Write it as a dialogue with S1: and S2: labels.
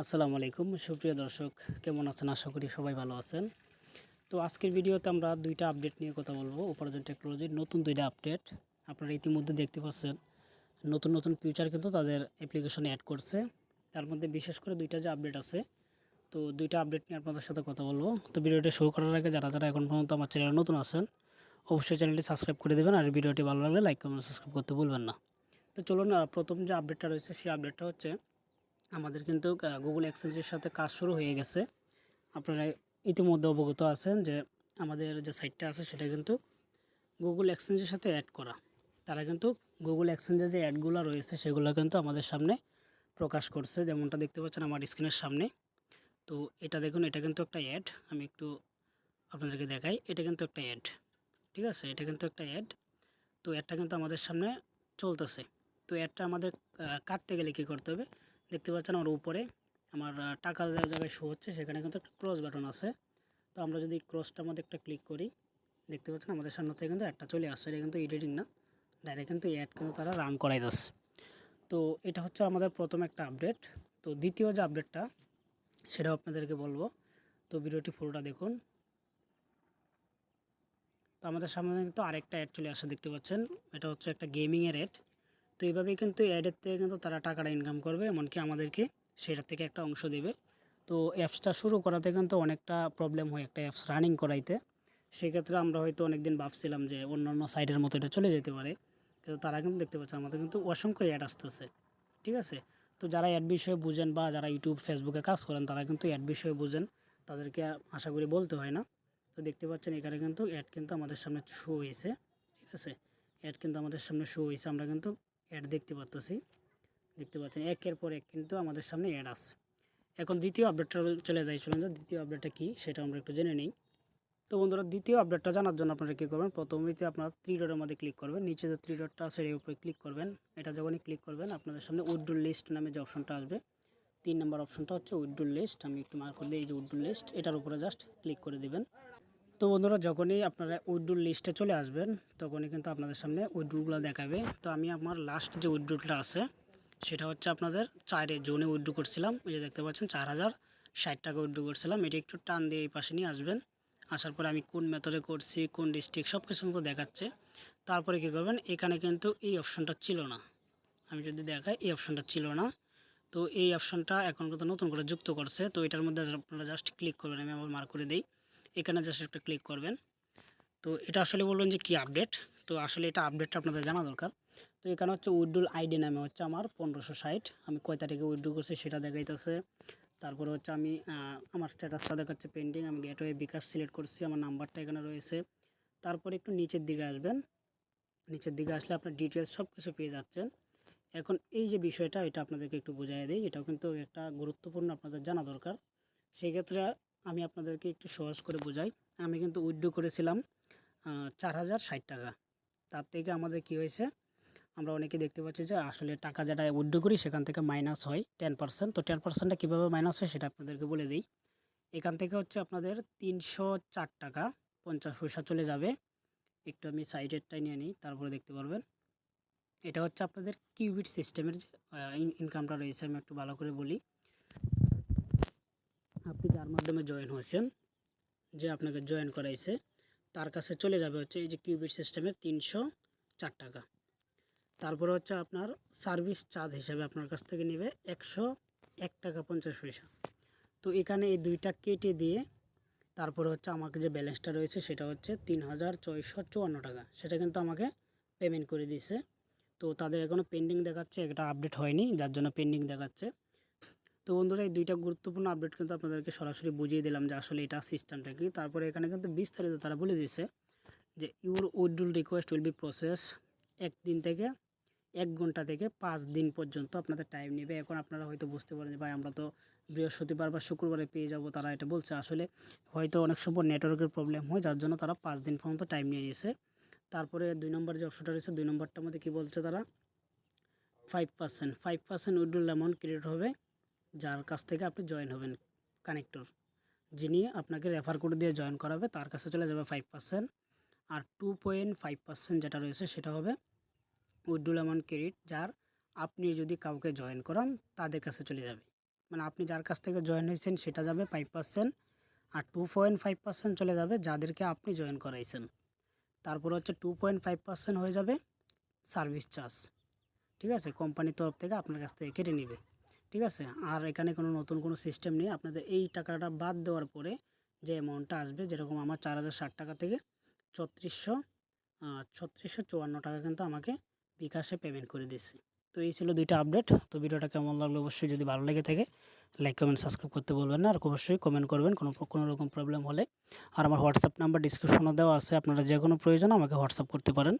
S1: আসসালামু আলাইকুম। সুপ্রিয় দর্শক, কেমন আছেন? আশা করি সবাই ভালো আছেন। তো আজকের ভিডিওতে আমরা দুইটা আপডেট নিয়ে কথা বলব। উপার্জন টেকনোলজির নতুন দুইটা আপডেট। আপনারা ইতিমধ্যে দেখতে পাচ্ছেন, নতুন নতুন ফিউচার কিন্তু তাদের অ্যাপ্লিকেশনে অ্যাড করছে। তার মধ্যে বিশেষ করে দুইটা যে আপডেট আছে, তো দুইটা আপডেট নিয়ে আপনাদের সাথে কথা বলব। তো ভিডিওটি শুরু করার আগে যারা যারা এখন পর্যন্ত আমার চ্যানেলে নতুন আছেন, অবশ্যই চ্যানেলটি সাবস্ক্রাইব করে দেবেন। আর ভিডিওটি ভালো লাগলে লাইক কমেন্ট সাবস্ক্রাইব করতে ভুলবেন না। তো চলুন প্রথম যে আপডেটটা রয়েছে, সেই আপডেটটা হচ্ছে আমাদের কিন্তু গুগল এক্সচেঞ্জের সাথে কাজ শুরু হয়ে গেছে। আপনারা ইতিমধ্যে অবগত আছেন যে, আমাদের যে সাইটটা আছে, সেটা কিন্তু গুগল এক্সচেঞ্জের সাথে অ্যাড করা। তারা কিন্তু গুগল এক্সচেঞ্জের যে অ্যাডগুলো রয়েছে, সেগুলো কিন্তু আমাদের সামনে প্রকাশ করছে। যেমনটা দেখতে পাচ্ছেন আমার স্ক্রিনের সামনে। তো এটা দেখুন, এটা কিন্তু একটা অ্যাড আমি একটু আপনাদেরকে দেখাই, এটা কিন্তু একটা অ্যাড ঠিক আছে? এটা কিন্তু একটা অ্যাড তো অ্যাডটা কিন্তু আমাদের সামনে চলতেছে। তো অ্যাডটা আমাদের কাটতে গেলে কী করতে হবে? দেখতে পাচ্ছেন আমার উপরে। আমার টাকার জায়গায় শো হচ্ছে, সেখানে কিন্তু একটা ক্রস বাটন আছে। তো আমরা যদি ক্রসটার মধ্যে একটা ক্লিক করি, দেখতে পাচ্ছেন আমাদের সামনে থেকে কিন্তু একটা চলে আসছে, এটা কিন্তু এডিটিং না। ডাইরেক্ট কিন্তু অ্যাড কিন্তু তারা রান করাই দিচ্ছে। তো এটা হচ্ছে আমাদের প্রথম একটা আপডেট তো দ্বিতীয় যে আপডেটটা সেটাও আপনাদেরকে বলব। তো ভিডিওটি পুরোটা দেখুন। তো আমাদের সামনে কিন্তু আরেকটা অ্যাড চলে আসে দেখতে পাচ্ছেন। এটা হচ্ছে একটা গেমিংয়ের অ্যাড তো এইভাবেই কিন্তু অ্যাডের থেকে কিন্তু তারা টাকাটা ইনকাম করবে, এমনকি আমাদেরকে সেটার থেকে একটা অংশ দেবে। তো অ্যাপসটা শুরু করাতে কিন্তু অনেকটা প্রবলেম হয় একটা অ্যাপস রানিং করাইতে। সেক্ষেত্রে আমরা হয়তো অনেক দিন ভাবছিলাম যে অন্যান্য সাইডের মতো এটা চলে যেতে পারে। কিন্তু তারা কিন্তু দেখতে পাচ্ছে আমাদের কিন্তু অসংখ্য অ্যাড আসতেছে, ঠিক আছে? তো যারা অ্যাড বিষয়ে বুঝেন বা যারা ইউটিউব ফেসবুকে কাজ করেন, তারা কিন্তু অ্যাড বিষয়ে বুঝেন। তাদেরকে আশা করি বলতে হয় না। তো দেখতে পাচ্ছেন এখানে কিন্তু অ্যাড কিন্তু আমাদের সামনে শো হয়েছে ঠিক আছে? অ্যাড কিন্তু আমাদের সামনে শো হয়েছে আমরা কিন্তু অ্যাড দেখতে পাচ্তেছি দেখতে পাচ্ছেন, একের পর এক কিন্তু আমাদের সামনে অ্যাড আসছে এখন দ্বিতীয় আপডেটটা চলে যাই চলুন দ্বিতীয় আপডেটটা কী, সেটা আমরা একটু জেনে নিই। তো বন্ধুরা, দ্বিতীয় আপডেটটা জানার জন্য আপনারা কী করবেন, প্রথমেতে আপনারা থ্রি ডটের মধ্যে ক্লিক করবেন, নিচে যে থ্রি ডটটা আছে, এর উপরে ক্লিক করবেন। এটা যখনই ক্লিক করবেন, আপনাদের সামনে উইড্রোল লিস্ট নামে যে অপশনটা আসবে, তিন নম্বর অপশনটা হচ্ছে উইড্রোল লিস্ট আমি একটু মার্ক করে দিই, এই যে উইড্রোল লিস্ট এটার উপরে জাস্ট ক্লিক করে দিবেন। তো বন্ধুরা যখনই আপনারা উইড্রোল লিস্টে চলে আসবেন, তখনই কিন্তু আপনাদের সামনে উইড্রোগুলো দেখাবে। তো আমি আমার লাস্ট যে উইড্রোটা আছে, সেটা হচ্ছে আপনাদের চারে জোনে উইড্রো করছিলাম। এই যে দেখতে পাচ্ছেন, চার হাজার ষাট টাকা উইড্রো করছিলাম। এটা একটু টান দিয়ে এই পাশে নিয়ে আসবেন। আসার পরে আমি কোন মেথডে করছি, কোন ডিস্ট্রিক্ট সব কিছু মতো দেখাচ্ছে। তারপরে কী করবেন, এখানে কিন্তু এই অপশনটা ছিল না। আমি যদি দেখাই, এই অপশনটা ছিল না। তো এই অপশনটা এখন কিন্তু নতুন করে যুক্ত করছে। তো এটার মধ্যে আপনারা জাস্ট ক্লিক করবেন, আমি আবার মার্ক করে দিই। এখানে জাস্ট একটা ক্লিক করবেন। তো এটা আসলে বলবেন যে কি আপডেট তো আসলে এটা আপডেটটা আপনাদের জানা দরকার। তো এখানে হচ্ছে উইড্রোল আইডি নামে হচ্ছে আমার পনেরোশো ষাট। আমি কয় তারিখে উইড্রো করছি সেটা দেখাইতেছে। তারপরে হচ্ছে আমি আমার স্ট্যাটাসটা দেখাচ্ছে পেন্ডিং আমি গেটওয়ে বিকাশ সিলেক্ট করছি। আমার নাম্বারটা এখানে রয়েছে। তারপরে একটু নিচের দিকে আসবেন। নিচের দিকে আসলে আপনার ডিটেলস সব কিছু পেয়ে যাচ্ছেন। এখন এই যে বিষয়টা, এটা আপনাদেরকে একটু বোঝাই দিই। এটাও কিন্তু একটা গুরুত্বপূর্ণ আপনাদের জানা দরকার। সেই ক্ষেত্রে আমি আপনাদেরকে একটু সহজ করে বোঝাই। আমি কিন্তু উইড্রো করেছিলাম চার হাজার ষাট টাকা। তার থেকে আমাদের কি হয়েছে, আমরা অনেকে দেখতে পাচ্ছি যে আসলে টাকা যেটা উইড্রো করি সেখান থেকে মাইনাস হয় টেন পার্সেন্ট। তো টেন পার্সেন্টটা কীভাবে মাইনাস হয় সেটা আপনাদেরকে বলে দিই। এখান থেকে হচ্ছে আপনাদের তিনশো চার টাকা পঞ্চাশ পয়সা চলে যাবে। একটু আমি সাইডেরটাই নিয়ে নিই, তারপরে দেখতে পারবেন। এটা হচ্ছে আপনাদের কিউবিট সিস্টেমের যে ইনকামটা রয়েছে, আমি একটু ভালো করে বলি। আপনি যার মাধ্যমে জয়েন হয়েছেন, যে আপনাকে জয়েন করাইছে, তার কাছে চলে যাবে হচ্ছে এই যে কিউবিট সিস্টেমের তিনশো চার টাকা। তারপরে হচ্ছে আপনার সার্ভিস চার্জ হিসাবে আপনার কাছ থেকে নেবে একশো এক টাকা পঞ্চাশ পয়সা। তো এখানে এই দুইটা কেটে দিয়ে তারপরে হচ্ছে আমাকে যে ব্যালেন্সটা রয়েছে সেটা হচ্ছে তিন হাজার ছয়শো চুয়ান্ন টাকা। সেটা কিন্তু আমাকে পেমেন্ট করে দিয়েছে। তো তাদের এখনও পেন্ডিং দেখাচ্ছে এটা আপডেট হয়নি, যার জন্য পেন্ডিং দেখাচ্ছে। তো বন্ধুরা, এই দুইটা গুরুত্বপূর্ণ আপডেট কিন্তু আপনাদেরকে সরাসরি বুঝিয়ে দিলাম যে আসলে এটা সিস্টেমটা কি। তারপরে এখানে কিন্তু বিস্তারিত তারা বলে দিয়েছে যে your withdrawal request will be process একদিন থেকে এক ঘণ্টা থেকে পাঁচ দিন পর্যন্ত আপনাদের টাইম নেবে। এখন আপনারা হয়তো বুঝতে পারেন যে, ভাই, আমরা তো বৃহস্পতিবার বা শুক্রবারে পেয়ে যাব, তারা এটা বলছে। আসলে হয়তো অনেক সময় নেটওয়ার্কের প্রবলেম হয়, যার জন্য তারা পাঁচ দিন পর্যন্ত টাইম নিয়ে নিয়েছে। তারপরে দুই নম্বর যে অপশনটা রয়েছে, দুই নম্বরটার মধ্যে কী বলছে তারা? Five percent five percent withdrawal amount create হবে যার কাছ থেকে আপনি জয়েন হবেন কানেক্টর যিনি আপনাকে রেফার করে দিয়ে জয়েন করাবে, তার কাছে চলে যাবে ফাইভ পার্সেন্ট আর টু পয়েন্ট ফাইভ পার্সেন্ট যেটা রয়েছে সেটা হবে উইড্রোল অ্যামাউন্ট ক্রেডিট যার আপনি যদি কাউকে জয়েন করান, তাদের কাছে চলে যাবে। মানে আপনি যার কাছ থেকে জয়েন হয়েছেন, সেটা যাবে ফাইভ পার্সেন্ট আর টু পয়েন্ট ফাইভ পার্সেন্ট চলে যাবে যাদেরকে আপনি জয়েন করাইছেন। তারপর হচ্ছে টু পয়েন্ট ফাইভ পার্সেন্ট হয়ে যাবে সার্ভিস চার্জ ঠিক আছে? কোম্পানির তরফ থেকে আপনার কাছ থেকে কেটে নেবে। ঠিক আছে? আর এখানে কোনো নতুন কোনো সিস্টেম নেই। আপনাদের এই টাকাটা বাদ দেওয়ার পরে যে অ্যামাউন্টটা আসবে, যেরকম আমার চার হাজার ষাট টাকা থেকে ছত্রিশশো ছত্রিশশো চুয়ান্ন টাকা কিন্তু আমাকে বিকাশে পেমেন্ট করে দিয়েছে। তো এই ছিল দুইটা আপডেট তো ভিডিওটা কেমন লাগল অবশ্যই যদি ভালো লেগে থাকে লাইক কমেন্ট সাবস্ক্রাইব করতে বলবেন না। আর অবশ্যই কমেন্ট করবেন কোনো কোনো রকম প্রবলেম হলে। আর আমার হোয়াটসঅ্যাপ নাম্বার ডিসক্রিপশনে দেওয়া আছে। আপনারা যে কোনো প্রয়োজন আমাকে হোয়াটসঅ্যাপ করতে পারেন।